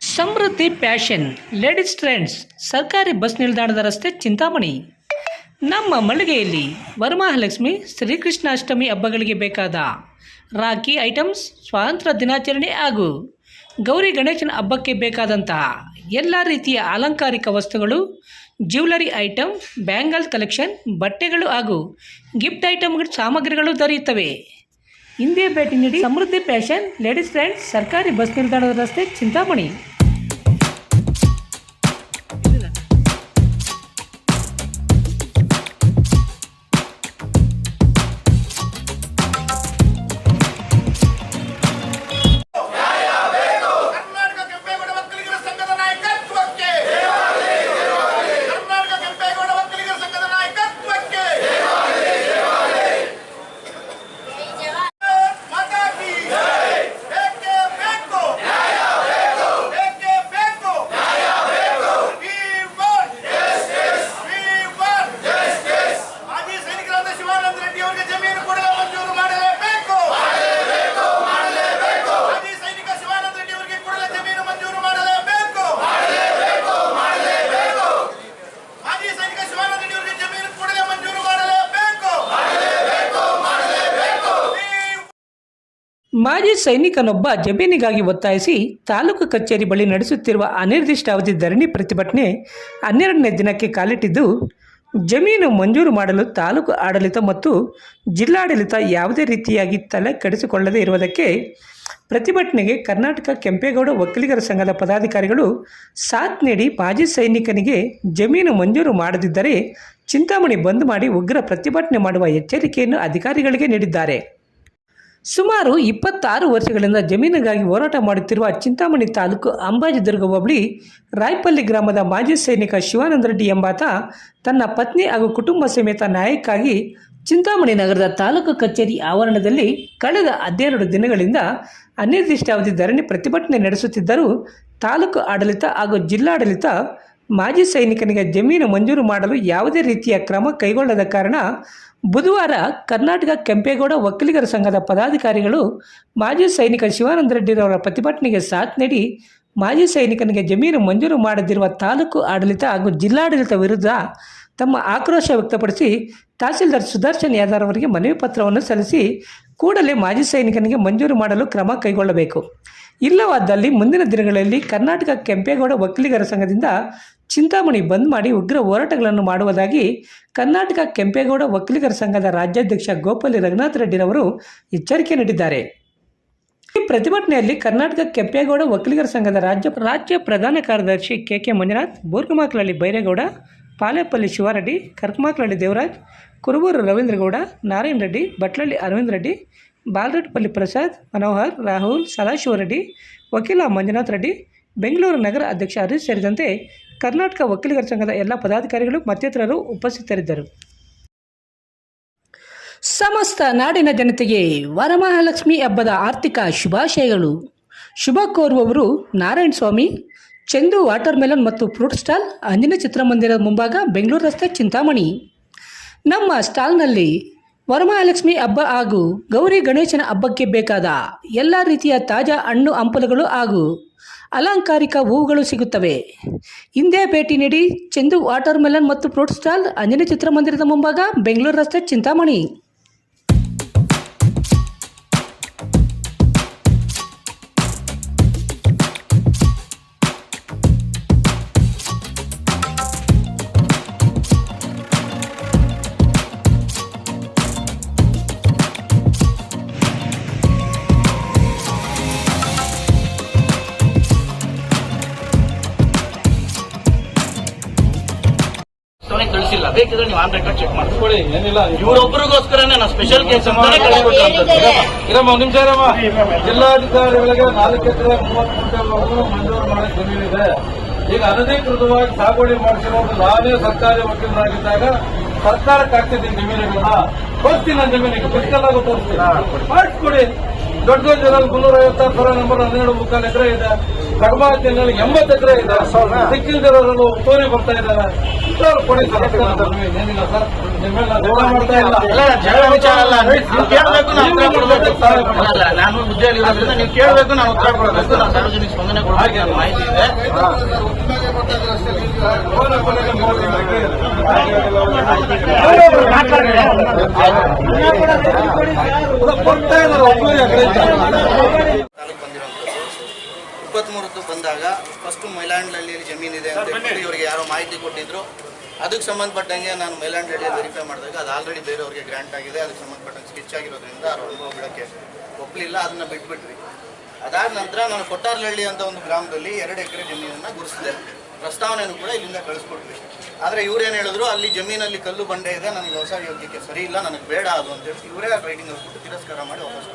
ಸಮೃದ್ಧಿ, fashion, ladies trends, ಸರ್ಕಾರಿ bus ನಿಲ್ದಾಣದ ರಸ್ತೆ ಚಿಂತಾಮಣಿ. ನಮ್ಮ ಮಳಿಗೆಯಲ್ಲಿ ವರಮಹಾಲಕ್ಷ್ಮಿ ಶ್ರೀಕೃಷ್ಣಾಷ್ಟಮಿ ಹಬ್ಬಗಳಿಗೆ ಬೇಕಾದ ರಾಖಿ ಐಟಮ್ಸ್, ಸ್ವಾತಂತ್ರ್ಯ ದಿನಾಚರಣೆ ಹಾಗೂ ಗೌರಿ ಗಣೇಶನ ಹಬ್ಬಕ್ಕೆ ಬೇಕಾದಂತಹ ಎಲ್ಲ ರೀತಿಯ ಅಲಂಕಾರಿಕ ವಸ್ತುಗಳು ಜ್ಯುವೆಲರಿ ಐಟಮ್, ಬ್ಯಾಂಗಲ್ ಕಲೆಕ್ಷನ್, ಬಟ್ಟೆಗಳು ಹಾಗೂ ಗಿಫ್ಟ್ ಐಟಮ್ಗಳ, ಸಾಮಗ್ರಿಗಳು ದೊರೆಯುತ್ತವೆ. ಹಿಂದೆ ಭೇಟಿ ನೀಡಿ ಸಮೃದ್ಧಿ ಫ್ಯಾಷನ್ ಲೇಡೀಸ್ ಫ್ರೆಂಡ್ಸ್ ಸರ್ಕಾರಿ ಬಸ್ ನಿಲ್ದಾಣದ ರಸ್ತೆ ಚಿಂತಾಮಣಿ. ಮಾಜಿ ಸೈನಿಕನೊಬ್ಬ ಜಮೀನಿಗಾಗಿ ಒತ್ತಾಯಿಸಿ ತಾಲೂಕು ಕಚೇರಿ ಬಳಿ ನಡೆಸುತ್ತಿರುವ ಅನಿರ್ದಿಷ್ಟಾವಧಿ ಧರಣಿ ಪ್ರತಿಭಟನೆ ಹನ್ನೆರಡನೇ ದಿನಕ್ಕೆ ಕಾಲಿಟ್ಟಿದ್ದು, ಜಮೀನು ಮಂಜೂರು ಮಾಡಲು ತಾಲೂಕು ಆಡಳಿತ ಮತ್ತು ಜಿಲ್ಲಾಡಳಿತ ಯಾವುದೇ ರೀತಿಯಾಗಿ ತಲೆ ಕೆಡಿಸಿಕೊಳ್ಳದೇ ಇರುವುದಕ್ಕೆ ಪ್ರತಿಭಟನೆಗೆ ಕರ್ನಾಟಕ ಕೆಂಪೇಗೌಡ ಒಕ್ಕಲಿಗರ ಸಂಘದ ಪದಾಧಿಕಾರಿಗಳು ಸಾಥ್ ನೀಡಿ ಮಾಜಿ ಸೈನಿಕನಿಗೆ ಜಮೀನು ಮಂಜೂರು ಮಾಡದಿದ್ದರೆ ಚಿಂತಾಮಣಿ ಬಂದ್ ಮಾಡಿ ಉಗ್ರ ಪ್ರತಿಭಟನೆ ಮಾಡುವ ಎಚ್ಚರಿಕೆಯನ್ನು ಅಧಿಕಾರಿಗಳಿಗೆ ನೀಡಿದ್ದಾರೆ. ಸುಮಾರು ಇಪ್ಪತ್ತಾರು ವರ್ಷಗಳಿಂದ ಜಮೀನಿಗಾಗಿ ಹೋರಾಟ ಮಾಡುತ್ತಿರುವ ಚಿಂತಾಮಣಿ ತಾಲೂಕು ಅಂಬಾಜಿದುರ್ಗ ಹೋಬಳಿ, ರಾಯಪಲ್ಲಿ ಗ್ರಾಮದ ಮಾಜಿ ಸೈನಿಕ ಶಿವಾನಂದ ರೆಡ್ಡಿ ಎಂಬಾತ ತನ್ನ ಪತ್ನಿ ಹಾಗೂ ಕುಟುಂಬ ಸಮೇತ ನ್ಯಾಯಕ್ಕಾಗಿ ಚಿಂತಾಮಣಿ ನಗರದ ತಾಲೂಕು ಕಚೇರಿ ಆವರಣದಲ್ಲಿ ಕಳೆದ ಹನ್ನೆರಡು ದಿನಗಳಿಂದ ಅನಿರ್ದಿಷ್ಟಾವಧಿ ಧರಣಿ ಪ್ರತಿಭಟನೆ ನಡೆಸುತ್ತಿದ್ದರೂ ತಾಲೂಕು ಆಡಳಿತ ಹಾಗೂ ಜಿಲ್ಲಾಡಳಿತ ಮಾಜಿ ಸೈನಿಕನಿಗೆ ಜಮೀನು ಮಂಜೂರು ಮಾಡಲು ಯಾವುದೇ ರೀತಿಯ ಕ್ರಮ ಕೈಗೊಳ್ಳದ ಕಾರಣ ಬುಧವಾರ ಕರ್ನಾಟಕ ಕೆಂಪೇಗೌಡ ಒಕ್ಕಲಿಗರ ಸಂಘದ ಪದಾಧಿಕಾರಿಗಳು ಮಾಜಿ ಸೈನಿಕ ಶಿವಾನಂದ ರೆಡ್ಡಿರವರ ಪ್ರತಿಭಟನೆಗೆ ಸಾಥ್ ನೀಡಿ ಮಾಜಿ ಸೈನಿಕನಿಗೆ ಜಮೀನು ಮಂಜೂರು ಮಾಡದಿರುವ ತಾಲೂಕು ಆಡಳಿತ ಹಾಗೂ ಜಿಲ್ಲಾಡಳಿತ ವಿರುದ್ಧ ತಮ್ಮ ಆಕ್ರೋಶ ವ್ಯಕ್ತಪಡಿಸಿ ತಹಸೀಲ್ದಾರ್ ಸುದರ್ಶನ್ ಯಾದವ್ ಅವರಿಗೆ ಮನವಿ ಪತ್ರವನ್ನು ಸಲ್ಲಿಸಿ ಕೂಡಲೇ ಮಾಜಿ ಸೈನಿಕನಿಗೆ ಮಂಜೂರು ಮಾಡಲು ಕ್ರಮ ಕೈಗೊಳ್ಳಬೇಕು. ಇಲ್ಲವಾದಲ್ಲಿ ಮುಂದಿನ ದಿನಗಳಲ್ಲಿ ಕರ್ನಾಟಕ ಕೆಂಪೇಗೌಡ ಒಕ್ಕಲಿಗರ ಸಂಘದಿಂದ ಚಿಂತಾಮಣಿ ಬಂದ್ ಮಾಡಿ ಉಗ್ರ ಹೋರಾಟಗಳನ್ನು ಮಾಡುವುದಾಗಿ ಕರ್ನಾಟಕ ಕೆಂಪೇಗೌಡ ವಕೀಲಿಗರ ಸಂಘದ ರಾಜ್ಯಾಧ್ಯಕ್ಷ ಗೋಪಾಲಿ ರಘುನಾಥ್ ರೆಡ್ಡಿರವರು ಎಚ್ಚರಿಕೆ ನೀಡಿದ್ದಾರೆ. ಈ ಪ್ರತಿಭಟನೆಯಲ್ಲಿ ಕರ್ನಾಟಕ ಕೆಂಪೇಗೌಡ ವಕೀಲಿಗರ ಸಂಘದ ರಾಜ್ಯ ರಾಜ್ಯ ಪ್ರಧಾನ ಕಾರ್ಯದರ್ಶಿ ಕೆ ಕೆ ಮಂಜುನಾಥ್ ಬೋರ್ಗಮಾಕ್ಲಹಳ್ಳಿ ಬೈರೇಗೌಡ, ಪಾಲೇಪಲ್ಲಿ ಶಿವಾರೆಡ್ಡಿ ಕರ್ಕಮಾಕ್ಲಹಳ್ಳಿ ದೇವರಾಜ್, ಕುರುಬೂರು ರವೀಂದ್ರಗೌಡ, ನಾರಾಯಣ ರೆಡ್ಡಿ, ಬಟ್ಲಳ್ಳಿ ಅರವಿಂದ್ ರೆಡ್ಡಿ ಬಾಲರೆಡ್ಡಿಪಲ್ಲಿ ಪ್ರಸಾದ್, ಮನೋಹರ್, ರಾಹುಲ್ ಸದಾಶಿವರೆಡ್ಡಿ ವಕೀಲ ಮಂಜುನಾಥ್ ರೆಡ್ಡಿ, ಬೆಂಗಳೂರು ನಗರ ಅಧ್ಯಕ್ಷ ಹರೀಶ್ ಸೇರಿದಂತೆ ಕರ್ನಾಟಕ ವಕೀಲಿಗರ ಸಂಘದ ಎಲ್ಲ ಪದಾಧಿಕಾರಿಗಳು ಮತ್ತಿತರರು ಉಪಸ್ಥಿತರಿದ್ದರು. ಸಮಸ್ತ ನಾಡಿನ ಜನತೆಗೆ ವರಮಹಾಲಕ್ಷ್ಮಿ ಹಬ್ಬದ ಆರ್ಥಿಕ ಶುಭಾಶಯಗಳು. ಶುಭ ಕೋರುವವರು ನಾರಾಯಣ ಸ್ವಾಮಿ, ಚಂದು ವಾಟರ್ ಮೆಲನ್ ಮತ್ತು ಫ್ರೂಟ್ ಸ್ಟಾಲ್ ಅಂಜನ ಚಿತ್ರಮಂದಿರದ ಮುಂಭಾಗ ಬೆಂಗಳೂರು ರಸ್ತೆ ಚಿಂತಾಮಣಿ. ನಮ್ಮ ಸ್ಟಾಲ್ನಲ್ಲಿ ವರಮಹಾಲಕ್ಷ್ಮಿ ಹಬ್ಬ ಹಾಗೂ ಗೌರಿ ಗಣೇಶನ ಹಬ್ಬಕ್ಕೆ ಬೇಕಾದ ಎಲ್ಲ ರೀತಿಯ ತಾಜಾ ಹಣ್ಣು ಹಂಪಲುಗಳು ಹಾಗೂ ಅಲಂಕಾರಿಕ ಹೂವುಗಳು ಸಿಗುತ್ತವೆ. ಹಿಂದೆ ಭೇಟಿ ನೀಡಿ ಚೆಂದು ವಾಟರ್ ಮೆಲನ್ ಮತ್ತು ಫ್ರೂಟ್ ಸ್ಟಾಲ್ ಅಂಜನಿ ಚಿತ್ರಮಂದಿರದ ಮುಂಭಾಗ ಬೆಂಗಳೂರು ರಸ್ತೆ ಚಿಂತಾಮಣಿ. ಬೇಕಿದ್ರೆ ನೀವು ಆನ್ ರೆಕಾರ್ಡ್ ಚೆಕ್ ಮಾಡ್ಕೊಳ್ಳಿ ಏನಿಲ್ಲ ಇವರೊಬ್ಬರಿಗೋಸ್ಕರನೇ ನಾನು ಸ್ಪೆಷಲ್ ಕೇಸ್ ಅಂತಾನೆ ಇರಮ್ಮ ನಿಮಿಷ ಇರಮ್ಮ. ಜಿಲ್ಲಾಧಿಕಾರಿಗಳಿಗೆ ನಾಲ್ಕು ಎಕರೆ ಮೂವತ್ತು ಗುಂಟೆವರೆಗೂ ಮಂಜೂರು ಮಾಡಿ ಜಮೀನಿದೆ ಈಗ ಅನಧಿಕೃತವಾಗಿ ಸಾಗುವಳಿ ಮಾಡಿಸಿರೋದು ನಾನೇ ಸರ್ಕಾರಿ ವಕೀಲರಾಗಿದ್ದಾಗ ಸರ್ಕಾರಕ್ಕೆ ಆಗ್ತಿದ್ದೀನಿ ಜಮೀನುಗಳನ್ನ ತೋರಿಸ್ತೀನಿ ನನ್ನ ಜಮೀನಿಗೆ. ಫಿಸಿಕಲ್ ಆಗಿ ತೋರಿಸ್ತೀನಿ. ಮಾಡಿಸ್ಕೊಡಿ ದೊಡ್ಡ ದೊಡ್ಡ ಜನ ಮುನ್ನೂರ ಐವತ್ತಾರು ಸಾವಿರ ನಂಬರ್ ಹನ್ನೆರಡು ಮುಕ್ಕಾಲು ಎಕರೆ ಇದೆ. ಕಡಮಾತಿನಲ್ಲಿ ಎಂಬತ್ತು ಎಕರೆ ಇದೆ. ಸಿಕ್ಕಿಲ್ದಿರೋರು ತೋರಿ ಬರ್ತಾ ಇದ್ದಾರೆ. ಇಂಥವ್ರು ಕೊಡಿ ಸರ್. ಏನಿಲ್ಲ ಸರ್. ನಿಮ್ಮ ನಾನು ಜಗಳ ಮಾಡ್ತಾ ಇಲ್ಲ. ಎಲ್ಲ ಜಗಳ ವಿಚಾರ ಅಲ್ಲ. ನೀವು ಕೇಳಬೇಕು ನಾನು ಉತ್ತರ ಕೊಡಬೇಕು. ಅಲ್ಲ, ನಾನು ಹುದ್ದೆಯಲ್ಲಿ ಇರೋದ್ರಿಂದ ನೀವು ಕೇಳಬೇಕು ನಾನು ಉತ್ತರ ಕೊಡಬೇಕು. ನಾನು ಸಾರ್ವಜನಿಕ ಸ್ಪಂದನೆ ಕೊಡಬೇಕು ಮಾಹಿತಿ ಇದೆ. ಬಂದಿರುವಂಥದ್ದು ಬಂದಾಗ ಫಸ್ಟ್ ಮೈಲಾಂಡ್ಹಳ್ಳಿಯಲ್ಲಿ ಜಮೀನಿದೆ ಅಂತ ಹೇಳಿ ಇವರಿಗೆ ಯಾರೋ ಮಾಹಿತಿ ಕೊಟ್ಟಿದ್ರು. ಅದಕ್ಕೆ ಸಂಬಂಧಪಟ್ಟಂಗೆ ನಾನು ಮೈಲಾಂಡ್ಹಳ್ಳಿಯಲ್ಲಿ ವೆರಿಫೈ ಮಾಡಿದಾಗ ಅದು ಆಲ್ರೆಡಿ ಬೇರೆಯವ್ರಿಗೆ ಗ್ರಾಂಟ್ ಆಗಿದೆ. ಅದಕ್ಕೆ ಸಂಬಂಧಪಟ್ಟಂಗೆ ಸ್ಕಿಚ್ ಆಗಿರೋದ್ರಿಂದ ಅವ್ರ ಅನುಭವ ಬಿಡೋಕ್ಕೆ ಒಪ್ಪಲಿಲ್ಲ ಅದನ್ನ ಬಿಟ್ಬಿಟ್ವಿ. ಅದಾದ ನಂತರ ನಾನು ಕೊಟ್ಟಾರ್ಲಹಳ್ಳಿ ಅಂತ ಒಂದು ಗ್ರಾಮದಲ್ಲಿ ಎರಡು ಎಕರೆ ಜಮೀನನ್ನು ಗುರುಸಿದೆ ಪ್ರಸ್ತಾವನೆಯನ್ನು ಕೂಡ ಇಲ್ಲಿಂದ ಕಳಿಸ್ಕೊಟ್ವಿ ಆದರೆ ಇವ್ರೇನು ಹೇಳಿದ್ರು, ಅಲ್ಲಿ ಜಮೀನಲ್ಲಿ ಕಲ್ಲು ಬಂಡೆ ಇದೆ, ನನಗೆ ವ್ಯವಸಾಯ ಯೋಗ್ಯಕ್ಕೆ ಸರಿ ಇಲ್ಲ, ನನಗೆ ಬೇಡ ಅದು ಅಂತ ಹೇಳಿ ಇವರೇ ರೈಟಿಂಗ್ ಹಾಕ್ಬಿಟ್ಟು ತಿರಸ್ಕಾರ ಮಾಡಿ ವಾಪಸ್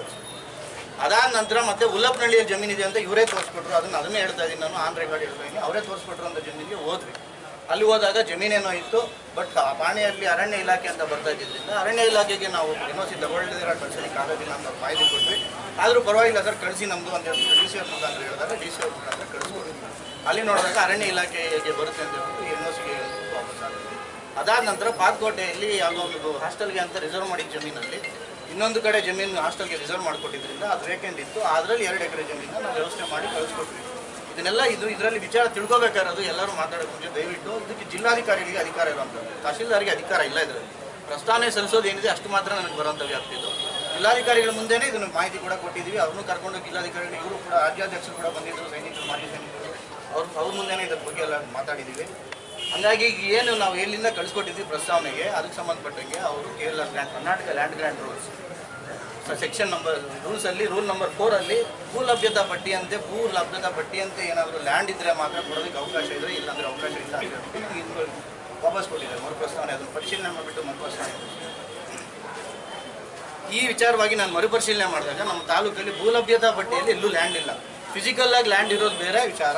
ಅದಾದ ನಂತರ ಮತ್ತೆ ಉಲ್ಲಪ್ಪನಹಳ್ಳಿಯ ಜಮೀನಿದೆ ಅಂತ ಇವರೇ ತೋರಿಸ್ಕೊಟ್ರು. ಅದನ್ನ ಅದನ್ನೇ ಹೇಳ್ತಾ ಇದ್ದೀನಿ ನಾನು ಆನ್ ರೆಕಾರ್ಡ್ ಹೇಳ್ತಾ ಅವರೇ ತೋರಿಸ್ಕೊಟ್ರು ಅಂತ ಜಮೀನಿಗೆ ಹೋದ್ವಿ. ಅಲ್ಲಿ ಹೋದಾಗ ಜಮೀನೇನೋ ಇತ್ತು ಬಟ್ ಆ ಪಾಣಿಯಲ್ಲಿ ಅರಣ್ಯ ಇಲಾಖೆ ಅಂತ ಬರ್ತಾ ಇದ್ದಿದ್ದರಿಂದ ಅರಣ್ಯ ಇಲಾಖೆಗೆ ನಾವು ಎನ್ ಸಿ ತಗೊಳ್ಳಿದಿರ, ಕಳ್ಸೋದಕ್ಕೆ ಆಗೋದಿಲ್ಲ ಅಂತ ಮಾಹಿತಿ ಕೊಟ್ವಿ. ಆದರೂ ಪರವಾಗಿಲ್ಲ ಸರ್, ಕಳಿಸಿ ನಮ್ಮದು ಅಂತ ಹೇಳಿ ಡಿ ಸಿ ಅವ್ರ ಮುಖಾಂತರ ಹೇಳಿದಾಗ ಡಿ ಸಿ ಅವ್ರ ಮುಖಾಂತರ ಅಲ್ಲಿ ನೋಡಿದಾಗ ಅರಣ್ಯ ಇಲಾಖೆಗೆ ಬರುತ್ತೆ ಅಂತ ಹೇಳ್ಬಿಟ್ಟು ಒ ವಾಪಸ್ ಆಗುತ್ತೆ. ಅದಾದ ನಂತರ ಪಾತ್ಕೋಟೆಯಲ್ಲಿ ಒಂದು ಹಾಸ್ಟೆಲ್ಗೆ ಅಂತ ರಿಸರ್ವ್ ಮಾಡಿದ ಜಮೀನಲ್ಲಿ ಇನ್ನೊಂದು ಕಡೆ ಜಮೀನು ಹಾಸ್ಟೆಲ್ಗೆ ರಿಸರ್ವ್ ಮಾಡಿಕೊಟ್ಟಿದ್ದರಿಂದ ಅದು ವೇಕೆಂಟ್ ಇತ್ತು. ಅದರಲ್ಲಿ ಎರಡು ಎಕರೆ ಜಮೀನು ನಾವು ವ್ಯವಸ್ಥೆ ಮಾಡಿ ಕಳಿಸ್ಕೊಟ್ವಿ. ಇದನ್ನೆಲ್ಲ ಇದು ಇದರಲ್ಲಿ ವಿಚಾರ ತಿಳ್ಕೊಬೇಕಾಗಿರೋದು ಎಲ್ಲರೂ ಮಾತಾಡೋಕೆ ಮುಂಚೆ ದಯವಿಟ್ಟು ಇದಕ್ಕೆ ಜಿಲ್ಲಾಧಿಕಾರಿಗಳಿಗೆ ಅಧಿಕಾರ ಇರುವಂಥದ್ದು. ತಹಶೀಲ್ದಾರಿಗೆ ಅಧಿಕಾರ ಇಲ್ಲ ಇದರಲ್ಲಿ. ಪ್ರಸ್ತಾವನೆ ಸಲ್ಲಿಸೋದು ಏನಿದೆ ಅಷ್ಟು ಮಾತ್ರ ನನಗೆ ಬರುವಂಥ ವ್ಯಾಪ್ತಿ ಇದು. ಜಿಲ್ಲಾಧಿಕಾರಿಗಳ ಮುಂದೆನೇ ಇದನ್ನು ಮಾಹಿತಿ ಕೂಡ ಕೊಟ್ಟಿದ್ದೀವಿ. ಅವ್ರನ್ನೂ ಕರ್ಕೊಂಡು ಜಿಲ್ಲಾಧಿಕಾರಿಗಳು, ಇವರು ಕೂಡ ರಾಜ್ಯಾಧ್ಯಕ್ಷರು ಕೂಡ ಬಂದಿದ್ದರು, ಸೈನಿಕರು, ಮಾಜಿ ಸೈನಿಕರು. ಅವ್ರ ಅವ್ರ ಮುಂದೆನೇ ಇದ್ರ ಬಗ್ಗೆ ಎಲ್ಲ ಮಾತಾಡಿದ್ದೀವಿ ಹಂಗಾಗಿ ಏನು ನಾವು ಎಲ್ಲಿಂದ ಕಳಿಸ್ಕೊಟ್ಟಿದ್ವಿ ಪ್ರಸ್ತಾವನೆಗೆ, ಅದಕ್ಕೆ ಸಂಬಂಧಪಟ್ಟಂಗೆ ಅವರು Kerala grant Karnataka land grant rules section number ರೂಲ್ಸಲ್ಲಿ rule number ಫೋರಲ್ಲಿ ಭೂ ಲಭ್ಯತಾ ಪಟ್ಟಿಯಂತೆ ಭೂ ಲಭ್ಯತಾ ಪಟ್ಟಿಯಂತೆ ಏನಾದರೂ ಲ್ಯಾಂಡ್ ಇದ್ದರೆ ಮಾತ್ರ ಕೊಡೋದಕ್ಕೆ ಅವಕಾಶ ಇದ್ದರೆ ಇಲ್ಲಾಂದರೆ ಅವಕಾಶ ಇಲ್ಲ ಅಂತ ವಾಪಸ್ ಕೊಟ್ಟಿದ್ದಾರೆ. ಮರು ಪ್ರಸ್ತಾವನೆ ಅದನ್ನು ಪರಿಶೀಲನೆ ಮಾಡಿಬಿಟ್ಟು ಮರು ಪ್ರಸ್ತಾವನೆ ಈ ವಿಚಾರವಾಗಿ ನಾನು ಮರುಪರಿಶೀಲನೆ ಮಾಡಿದಾಗ ನಮ್ಮ ತಾಲೂಕಲ್ಲಿ ಭೂಲಭ್ಯತಾ ಪಟ್ಟಿಯಲ್ಲಿ ಎಲ್ಲೂ ಲ್ಯಾಂಡ್ ಇಲ್ಲ. ಫಿಸಿಕಲ್ ಆಗಿ ಲ್ಯಾಂಡ್ ಇರೋದು ಬೇರೆ, ವಿಚಾರ.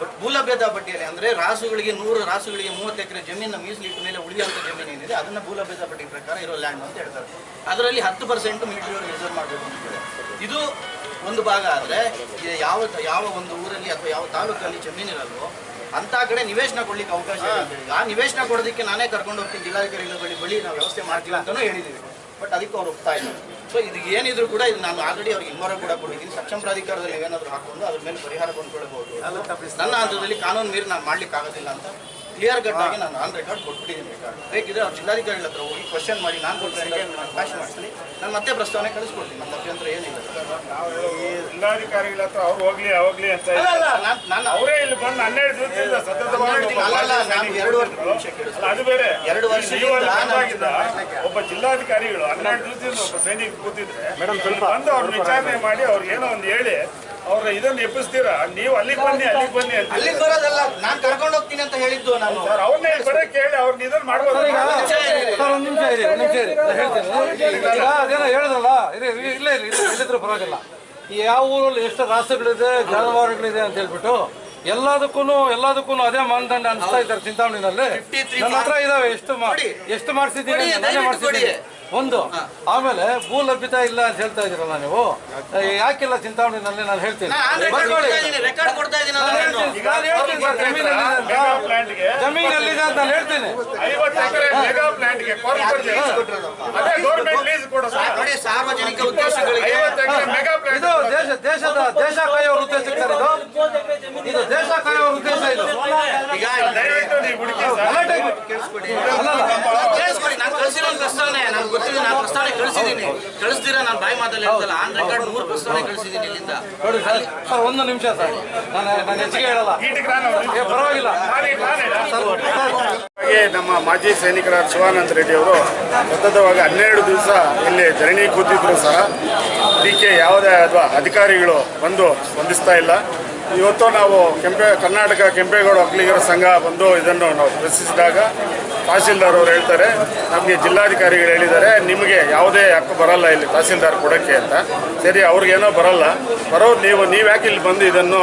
ಬಟ್ ಭೂಲಭ್ಯದ ಪಟ್ಟಿಯಲ್ಲಿ ಅಂದ್ರೆ ರಾಸುಗಳಿಗೆ ನೂರು, ರಾಸುಗಳಿಗೆ ಮೂವತ್ತು ಎಕರೆ ಜಮೀನು ಮೀಸಲಿಟ್ಟ ಮೇಲೆ ಉಳಿಯುವಂಥ ಜಮೀನು ಏನಿದೆ, ಅದನ್ನು ಭೂಲಭ್ಯದ ಪಟ್ಟಿ ಪ್ರಕಾರ ಇರೋ ಲ್ಯಾಂಡ್ ಅಂತ ಹೇಳ್ತಾರೆ. ಅದರಲ್ಲಿ ಹತ್ತು ಪರ್ಸೆಂಟ್ ಮೀಟರ್ ರಿಸರ್ವ್ ಮಾಡಬೇಕು ಇದು. ಒಂದು ಭಾಗ ಆದರೆ ಯಾವ ಯಾವ ಒಂದು ಊರಲ್ಲಿ ಅಥವಾ ಯಾವ ತಾಲೂಕಲ್ಲಿ ಜಮೀನಿರಲ್ವೋ ಅಂತ ಕಡೆ ನಿವೇಶನ ಕೊಡ್ಲಿಕ್ಕೆ ಅವಕಾಶ ಆ ನಿವೇಶನ ಕೊಡೋದಕ್ಕೆ ನಾನೇ ಕರ್ಕೊಂಡು ಹೋಗ್ತೀನಿ, ಜಿಲ್ಲಾಧಿಕಾರಿಗಳ ಬಳಿ ಬಳಿ ನಾವು ವ್ಯವಸ್ಥೆ ಮಾಡ್ತೀವಿ ಅಂತಾನೂ ಹೇಳಿದ್ದೀವಿ ಬಟ್ ಅದಕ್ಕೆ ಅವ್ರು ಒಪ್ತಾ ಇಲ್ಲ ಸೊ ಇದು ಏನಿದ್ರು ಕೂಡ ಇದು ನಾನು ಆಲ್ರೆಡಿ ಅವ್ರಿಗೆ ಇನ್ವರ ಕೂಡ ಕೊಟ್ಟಿದ್ದೀನಿ. ಸಕ್ಷಮ ಪ್ರಾಧಿಕಾರದಲ್ಲಿ ಏನಾದರೂ ಹಾಕೊಂಡು ಅದ್ರ ಮೇಲೆ ಪರಿಹಾರ ಕೊಂಡ್ಕೊಳ್ಬಹುದು. ನನ್ನ ಹಂತದಲ್ಲಿ ಕಾನೂನು ಮೀರಿ ನಾನು ಮಾಡ್ಲಿಕ್ಕೆ ಆಗೋದಿಲ್ಲ ಅಂತ ಕ್ಲಿಯರ್ ಕಟ್ ಆಗಿ ನಾನು ಆನ್ ರೆಕಾರ್ಡ್ ಕೊಟ್ಬಿಟ್ಟಿದ್ದೀನಿ ರೆಕಾರ್ಡ್ ಬೇಕಿದ್ರೆ ಅವ್ರು ಜಿಲ್ಲಾಧಿಕಾರಿಗಳ ಹತ್ರ ಹೋಗಿ ಕ್ವಶನ್ ಮಾಡಿ ನಾನು ಕೊಟ್ಟರೆ ನಾನು ಮಾಡ್ತೀನಿ. ನಾನು ಮತ್ತೆ ಪ್ರಸ್ತಾವನೆ ಕಳಿಸ್ಕೊಡ್ತೀನಿ. ನನ್ನ ಅಭ್ಯಂತರ ಏನಿಲ್ಲ. ಈ ಜಿಲ್ಲಾಧಿಕಾರಿಗಳ ಹತ್ರ ಅವ್ರು ಹೋಗ್ಲಿ ಅವಾಗ್ಲಿ ಅಂತ ನಾನು ಅವರೇ ಇಲ್ಲಿ ಬಂದು ಹನ್ನೆರಡು ದಿವಸದಿಂದ ಸತತವಾಗಿ ಅಲ್ಲ, ನಾನು ಎರಡು ವರ್ಷ ಅದು ಬೇರೆ. ಎರಡು ವರ್ಷ ಒಬ್ಬ ಜಿಲ್ಲಾಧಿಕಾರಿಗಳು ಹನ್ನೆರಡು ದಿವಸದಿಂದ ಒಬ್ಬ ಸೈನಿಕ ಕೂತಿದ್ರೆ ಇಲ್ಲಿ ಬಂದು ಅವ್ರು ವಿಚಾರಣೆ ಮಾಡಿ ಅವ್ರಿಗೆ ಏನೋ ಒಂದು ಹೇಳಿ. ಅವ್ರ ಇದನ್ನ ಎಬ್ಬಿಸ್ತೀರಾ? ನೀವು ಅಲ್ಲಿಗೆ ಬನ್ನಿ ಅಲ್ಲಿಗೆ ಬನ್ನಿ ಅಂತ. ಅಲ್ಲಿಗೆ ಬರೋದಲ್ಲ ನಾನು ಕರ್ಕೊಂಡು ಹೋಗ್ತೀನಿ ಅಂತ ಹೇಳಿದ್ದು ನಾನು. ಸರ್ ಅವ್ರನ್ನೇ ಬರಕ್ಕೆ ಹೇಳಿ ಅವ್ರನ್ನ ಇದನ್ನ ಮಾಡ್ಬೋದು. ಸರ್ ಒಂದು ನಿಮಿಷ ಇರಿ. ಒಂದು ನಿಮಿಷ ಇರಿ ನಾನು ಹೇಳ್ತೀನಿ. ಈಗ ಅದೇನೋ ಹೇಳಿದ್ರಲ್ಲ ಇರಿ ಇರಿ, ಇಲ್ಲೇ ಇರಿ ಇಲ್ಲೇ ಇಲ್ಲಿದ್ರು ಪರವಾಗಿಲ್ಲ. ಈ ಯಾವ ಊರಲ್ಲಿ ಎಷ್ಟು ರಾಸುಗಳಿದೆ ಜಾನುವಾರುಗಳಿದೆ ಅಂತ ಹೇಳ್ಬಿಟ್ಟು ಎಲ್ಲದಕ್ಕೂ ಎಲ್ಲದಕ್ಕೂ ಅದೇ ಮಾನದಂಡ ಅನಿಸ್ತಾ ಇದ್ದಾರೆ ಚಿಂತಾಮಣಿನಲ್ಲಿ. 53 ನನ್ನ ಹತ್ರ ಇದಾವೆ ಎಷ್ಟು ಮಾ-. ಎಷ್ಟು ಮಾಡಿಸಿದ್ದೀನಿ ಕೊಡಿ, ನಾನೇ ದಯವಿಟ್ಟು ಮಾಡಿಸಿದ್ದೀನಿ. ಒಂದು. ಆಮೇಲೆ ಭೂ ಲಭ್ಯತೆ ಇಲ್ಲ ಅಂತ ಹೇಳ್ತಾ ಇದೀರಲ್ಲ ನೀವು? ಯಾಕಿಲ್ಲ ಚಿಂತಾಮಣಿನಲ್ಲಿ ನಾನು ಹೇಳ್ತೀನಿ? ನಾನು ಹೇಳ್ತೀನಿ, ನಾನು ಹೇಳ್ತೀನಿ ಸರ್ ಜಮೀನು ಎಲ್ಲಿದೆ ಮೆಗಾ ಅಂತ. ನಾನು ಹೇಳ್ತೀನಿ. ಐವತ್ತು ಎಕರೆ ಮೆಗಾ ಪ್ಲಾಂಟ್ಗೆ ಅದೇ ಗೌರ್ಮೆಂಟ್ ಲೀಸ್ ಕೊಡೋ ಸರ್. ಸಾರ್ವಜನಿಕ ಉದ್ದೇಶಗಳಿಗೆ ಐವತ್ತು ಎಕರೆ ಮೆಗಾ ಇದು ದೇಶ ದೇಶದ ದೇಶ ಕಾಯೋರ ಸರ್ ಇದು. ಇದು ದೇಶ ಕಾಯೋರ ಉದ್ದೇಶ ಇದು. ಕಳಿಸಿರೋ ಪ್ರಸ್ತಾವನೆ ನಾನು ಗೊತ್ತಿದೆ ನಾನು ಪ್ರಸ್ತಾವನೆ ಕಳಿಸಿದ್ದೀನಿ. ಕಳಿಸ್ತೀರಾ ನಾನು ಬಾಯಿ ಮಾತಲ್ಲಿ ಹೇಳ್ತಲ್ಲ ಆನ್ ರೆಕಾರ್ಡ್ ಮೂರು ಪ್ರಸ್ತಾವನೆ ಕಳಿಸಿದ್ದೀನಿ ಇಲ್ಲಿಂದ. ಸರ್ ಸರ್ ಒಂದು ನಿಮಿಷ ಸರ್. ನಾನು ನಾನು ಹೆಚ್ಚಿಗೆ ಹೇಳಲ್ಲ. ಪರವಾಗಿಲ್ಲ. ನಮ್ಮ ಮಾಜಿ ಸೈನಿಕರಾದ ಶಿವಾನಂದ ರೆಡ್ಡಿ ಅವರು ಸತತವಾಗಿ ಹನ್ನೆರಡು ದಿವಸ ಇಲ್ಲಿ ಧರಣಿ ಕೂತಿದ್ರು ಸಹ. ಇದಕ್ಕೆ ಯಾವುದೇ ಅಥವಾ ಅಧಿಕಾರಿಗಳು ಬಂದು ಸ್ಪಂದಿಸ್ತಾ ಇಲ್ಲ. ಇವತ್ತು ನಾವು ಕೆಂಪೆ, ಕರ್ನಾಟಕ ಕೆಂಪೇಗೌಡ ಒಕ್ಕಲಿಗರ ಸಂಘ ಬಂದು ಇದನ್ನು ನಾವು ಪ್ರಶ್ನಿಸಿದಾಗ ತಹಸೀಲ್ದಾರ್ ಅವರು ಹೇಳ್ತಾರೆ, ನಮಗೆ ಜಿಲ್ಲಾಧಿಕಾರಿಗಳು ಹೇಳಿದ್ದಾರೆ, ನಿಮಗೆ ಯಾವುದೇ ಹಕ್ಕು ಬರಲ್ಲ ಇಲ್ಲಿ ತಹಸೀಲ್ದಾರ್ ಕೊಡೋಕ್ಕೆ ಅಂತ. ಸರಿ, ಅವ್ರಿಗೇನೋ ಬರಲ್ಲ. ಬರೋರು ನೀವು ನೀವು ಯಾಕೆ ಇಲ್ಲಿ ಬಂದು ಇದನ್ನು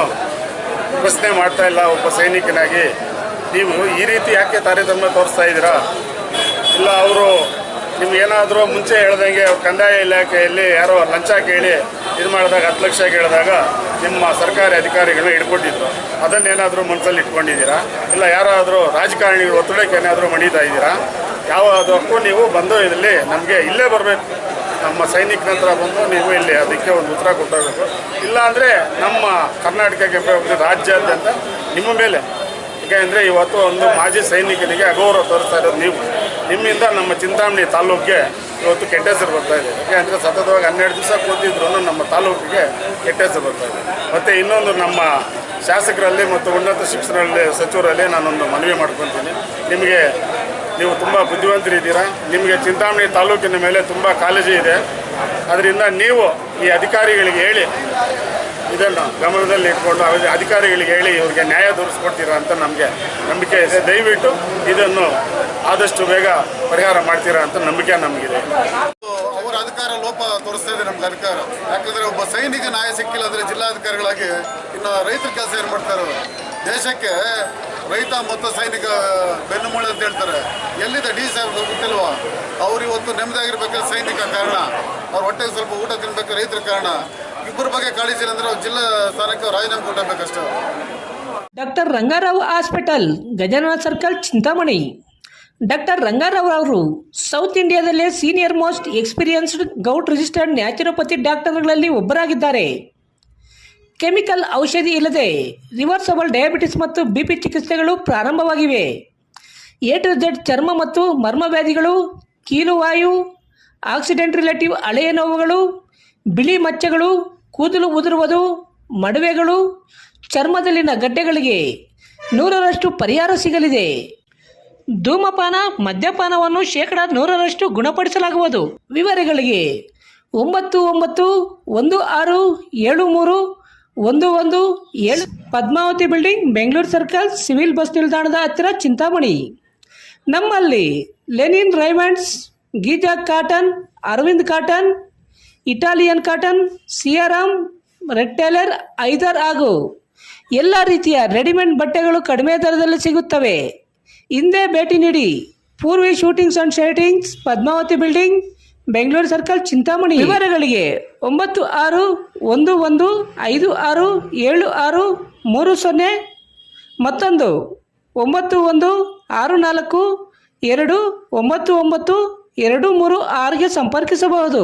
ಪ್ರಶ್ನೆ ಮಾಡ್ತಾ ಇಲ್ಲ, ಒಬ್ಬ ಸೈನಿಕನಾಗಿ? ನೀವು ಈ ರೀತಿ ಯಾಕೆ ತಾರತಮ್ಯ ತೋರಿಸ್ತಾ ಇದ್ದೀರಾ? ಇಲ್ಲ, ಅವರು ನಿಮ್ಗೇನಾದರೂ ಮುಂಚೆ ಹೇಳ್ದಂಗೆ ಕಂದಾಯ ಇಲಾಖೆಯಲ್ಲಿ ಯಾರೋ ಲಂಚ ಕೇಳಿ ಇದು ಮಾಡಿದಾಗ ಹತ್ತು ಲಕ್ಷ ಕೇಳಿದಾಗ ನಿಮ್ಮ ಸರ್ಕಾರಿ ಅಧಿಕಾರಿಗಳು ಹಿಡ್ಕೊಂಡಿದ್ರು. ಅದನ್ನೇನಾದರೂ ಮನಸ್ಸಲ್ಲಿ ಇಟ್ಕೊಂಡಿದ್ದೀರಾ? ಇಲ್ಲ ಯಾರಾದರೂ ರಾಜಕಾರಣಿಗಳು ಒತ್ತಡಕ್ಕೆ ಏನಾದರೂ ಮಣಿತಾ ಇದ್ದೀರಾ? ಯಾವುದಕ್ಕೂ ನೀವು ಬಂದು ಇದರಲ್ಲಿ ನಮಗೆ ಇಲ್ಲೇ ಬರಬೇಕು. ನಮ್ಮ ಸೈನಿಕನ ಹತ್ರ ಬಂದು ನೀವು ಇಲ್ಲಿ ಅದಕ್ಕೆ ಒಂದು ಉತ್ತರ ಕೊಟ್ಟೋಗಬೇಕು. ಇಲ್ಲಾಂದರೆ ನಮ್ಮ ಕರ್ನಾಟಕಕ್ಕೆ ರಾಜ್ಯಾದ್ಯಂತ ನಿಮ್ಮ ಮೇಲೆ. ಯಾಕೆಂದರೆ ಇವತ್ತು ಒಂದು ಮಾಜಿ ಸೈನಿಕನಿಗೆ ಅಗೌರವ ತೋರಿಸ್ತಾ ಇರೋದು ನೀವು. ನಿಮ್ಮಿಂದ ನಮ್ಮ ಚಿಂತಾಮಣಿ ತಾಲೂಕಿಗೆ ಇವತ್ತು ಕೆಟ್ಟ ಹೆಸರು ಬರ್ತಾ ಇದೆ. ಯಾಕೆಂದರೆ ಸತತವಾಗಿ ಹನ್ನೆರಡು ದಿವಸ ಕೂತಿದ್ರು ನಮ್ಮ ತಾಲೂಕಿಗೆ ಕೆಟ್ಟ ಹೆಸರು ಬರ್ತಾ ಇದೆ. ಮತ್ತು ಇನ್ನೊಂದು ನಮ್ಮ ಶಾಸಕರಲ್ಲಿ ಮತ್ತು ಉನ್ನತ ಶಿಕ್ಷಣದಲ್ಲಿ ಸಚಿವರಲ್ಲಿ ನಾನೊಂದು ಮನವಿ ಮಾಡ್ಕೊತೀನಿ ನಿಮಗೆ ನೀವು ತುಂಬ ಬುದ್ಧಿವಂತರಿದ್ದೀರಾ ನಿಮಗೆ ಚಿಂತಾಮಣಿ ತಾಲೂಕಿನ ಮೇಲೆ ತುಂಬ ಕಾಳಜಿ ಇದೆ. ಅದರಿಂದ ನೀವು ಈ ಅಧಿಕಾರಿಗಳಿಗೆ ಹೇಳಿ ಇದನ್ನು ಗಮನದಲ್ಲಿ ಇಟ್ಕೊಂಡು ಅಧಿಕಾರಿಗಳಿಗೆ ಹೇಳಿ ಇವರಿಗೆ ನ್ಯಾಯ ತೋರಿಸ್ಕೊಡ್ತೀರಾ ಅಂತ ನಮಗೆ ನಂಬಿಕೆ ಇದೆ. ದಯವಿಟ್ಟು ಇದನ್ನು ಆದಷ್ಟು ಬೇಗ ಪರಿಹಾರ ಮಾಡ್ತೀರಾ ಅಂತ ನಂಬಿಕೆ ನಮಗಿದೆ. ಅವರ ಅಧಿಕಾರ ಲೋಪ ತೋರಿಸ್ತಾ ಇದೆ ನಮ್ಗೆ ಅಧಿಕಾರ. ಯಾಕಂದ್ರೆ ಒಬ್ಬ ಸೈನಿಕ ನ್ಯಾಯ ಸಿಕ್ಕಿಲ್ಲ ಅಂದ್ರೆ ಜಿಲ್ಲಾಧಿಕಾರಿಗಳಾಗಿ ಇನ್ನು ರೈತರ ಕೆಲಸ ಏನು ಮಾಡ್ತಾರೆ ದೇಶಕ್ಕೆ ರೈತ ಮತ್ತು ಸೈನಿಕ ಬೆನ್ನುಮೂಳೆ ಅಂತ ಹೇಳ್ತಾರೆ. ಎಲ್ಲಿದೆ ಡಿ ಸಾಹೇಬ್ ಗೊತ್ತಿಲ್ವಾ? ಅವ್ರು ಇವತ್ತು ನೆಮ್ಮದಿಯಾಗಿರ್ಬೇಕಾದ್ರೆ ಸೈನಿಕ ಕಾರಣ. ಅವ್ರ ಹೊಟ್ಟೆಗೆ ಸ್ವಲ್ಪ ಊಟ ತಿನ್ಬೇಕು ರೈತರ ಕಾರಣ. ಇಬ್ಬರ ಬಗ್ಗೆ ಕಾಳಜಿ ಅಂದ್ರೆ ಜಿಲ್ಲಾ ಸ್ಥಾನಕ್ಕೆ ರಾಜೀನಾಮೆ ಕೊಟ್ಟಬೇಕಷ್ಟೇ. Doctor Rangarao hospital, Gajanana circle, Chintamani. Doctor Rangarao ಅವರು south ಇಂಡಿಯಾದಲ್ಲೇ senior most experienced govt registered naturopathy ಡಾಕ್ಟರ್ಗಳಲ್ಲಿ ಒಬ್ಬರಾಗಿದ್ದಾರೆ. ಕೆಮಿಕಲ್ ಔಷಧಿ ಇಲ್ಲದೆ ರಿವರ್ಸಬಲ್ ಡಯಾಬಿಟಿಸ್ ಮತ್ತು ಬಿಪಿ ಚಿಕಿತ್ಸೆಗಳು ಪ್ರಾರಂಭವಾಗಿವೆ. ಎ ಟು ಚರ್ಮ ಮತ್ತು ಮರ್ಮವ್ಯಾಧಿಗಳು ಕೀಲುವಾಯು ಆಕ್ಸಿಡೆಂಟ್ ರಿಲೇಟಿವ್ ಹಳೆಯ ನೋವುಗಳು ಬಿಳಿ ಮಚ್ಚೆಗಳು, ಕೂದಲು ಉದುರುವುದು, ಮಡುವೆಗಳು, ಚರ್ಮದಲ್ಲಿನ ಗಡ್ಡೆಗಳಿಗೆ ನೂರರಷ್ಟು ಪರಿಹಾರ ಸಿಗಲಿದೆ. ಧೂಮಪಾನ, ಮದ್ಯಪಾನವನ್ನು ಶೇಕಡ ನೂರರಷ್ಟು ಗುಣಪಡಿಸಲಾಗುವುದು. ವಿವರಗಳಿಗೆ ಒಂಬತ್ತು ಒಂಬತ್ತು ಒಂದು ಆರು ಏಳು ಮೂರು ಒಂದು ಒಂದು ಏಳು Padmavati building Bengaluru circle civil bus ನಿಲ್ದಾಣದ ಹತ್ತಿರ ಚಿಂತಾಮಣಿ. ನಮ್ಮಲ್ಲಿ linen Raymonds Giza cotton Arvind cotton Italian cotton, Siyaram, red tailor, ಐದರ್ ಹಾಗೂ ಎಲ್ಲ ರೀತಿಯ ರೆಡಿಮೇಡ್ ಬಟ್ಟೆಗಳು ಕಡಿಮೆ ದರದಲ್ಲಿ ಸಿಗುತ್ತವೆ. ಹಿಂದೆ ಭೇಟಿ ನೀಡಿ. Purvi suitings and shirtings Padmavati building, Bengaluru circle, Chintamani. ವಿವರಗಳಿಗೆ ಒಂಬತ್ತು ಆರು ಒಂದು ಒಂದು ಐದು ಆರು ಏಳು ಆರು ಮೂರು ಸೊನ್ನೆ, ಮತ್ತೊಂದು ಒಂಬತ್ತು ಒಂದು ಆರು ನಾಲ್ಕು ಎರಡು ಒಂಬತ್ತು ಒಂಬತ್ತು ಎರಡು ಮೂರು ಆರಿಗೆ ಸಂಪರ್ಕಿಸಬಹುದು.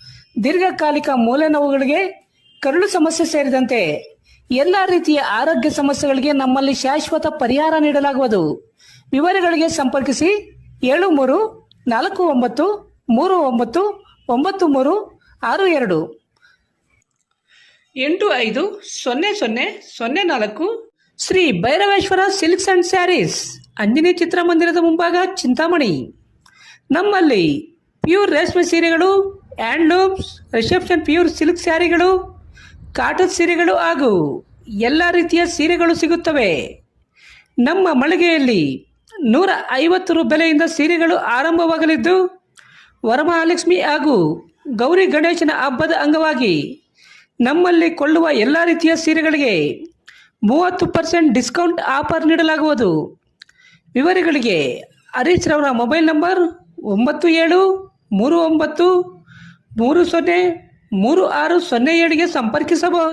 ದೀರ್ಘಕಾಲಿಕ ಮೂಲೆ ನೋವುಗಳಿಗೆ ಕರುಳು ಸಮಸ್ಯೆ ಸೇರಿದಂತೆ ಎಲ್ಲ ರೀತಿಯ ಆರೋಗ್ಯ ಸಮಸ್ಯೆಗಳಿಗೆ ನಮ್ಮಲ್ಲಿ ಶಾಶ್ವತ ಪರಿಹಾರ ನೀಡಲಾಗುವುದು. ವಿವರಗಳಿಗೆ ಸಂಪರ್ಕಿಸಿ ಏಳು ಮೂರು ನಾಲ್ಕು ಒಂಬತ್ತು ಮೂರು ಒಂಬತ್ತು ಒಂಬತ್ತು ಮೂರು ಆರು ಎರಡು. ಎಂಟು ಐದು ಸೊನ್ನೆ ಸೊನ್ನೆ ಸೊನ್ನೆ ನಾಲ್ಕು ಶ್ರೀ ಭೈರವೇಶ್ವರ ಸಿಲ್ಕ್ಸ್ ಅಂಡ್ ಸ್ಯಾರೀಸ್, ಅಂಜನಿ ಚಿತ್ರಮಂದಿರದ ಮುಂಭಾಗ ಚಿಂತಾಮಣಿ. ನಮ್ಮಲ್ಲಿ ಪ್ಯೂರ್ ರೇಷ್ಮೆ ಸೀರೆಗಳು ಹ್ಯಾಂಡ್ಲೂಮ್ಸ್ ರಿಸೆಪ್ಷನ್ ಪ್ಯೂರ್ ಸಿಲ್ಕ್ ಸ್ಯಾರಿಗಳು ಕಾಟನ್ ಸೀರೆಗಳು ಹಾಗೂ ಎಲ್ಲ ರೀತಿಯ ಸೀರೆಗಳು ಸಿಗುತ್ತವೆ. ನಮ್ಮ ಮಳಿಗೆಯಲ್ಲಿ ನೂರ ಐವತ್ತು ರು ಬೆಲೆಯಿಂದ ಸೀರೆಗಳು ಆರಂಭವಾಗಲಿದ್ದು, ವರಮಹಾಲಕ್ಷ್ಮಿ ಹಾಗೂ ಗೌರಿ ಗಣೇಶನ ಹಬ್ಬದ ಅಂಗವಾಗಿ ನಮ್ಮಲ್ಲಿ ಕೊಳ್ಳುವ ಎಲ್ಲ ರೀತಿಯ ಸೀರೆಗಳಿಗೆ ಮೂವತ್ತು ಪರ್ಸೆಂಟ್ ಡಿಸ್ಕೌಂಟ್ ಆಫರ್ ನೀಡಲಾಗುವುದು. ವಿವರಗಳಿಗೆ ಹರೀಶ್ ರವರ ಮೊಬೈಲ್ ನಂಬರ್ ಒಂಬತ್ತು ಏಳು ಮೂರು ಒಂಬತ್ತು ಮೂರು ಸೊನ್ನೆ ಮೂರು ಆರು ಸೊನ್ನೆ ಏಳಿಗೆ ಸಂಪರ್ಕಿಸಬಹುದು.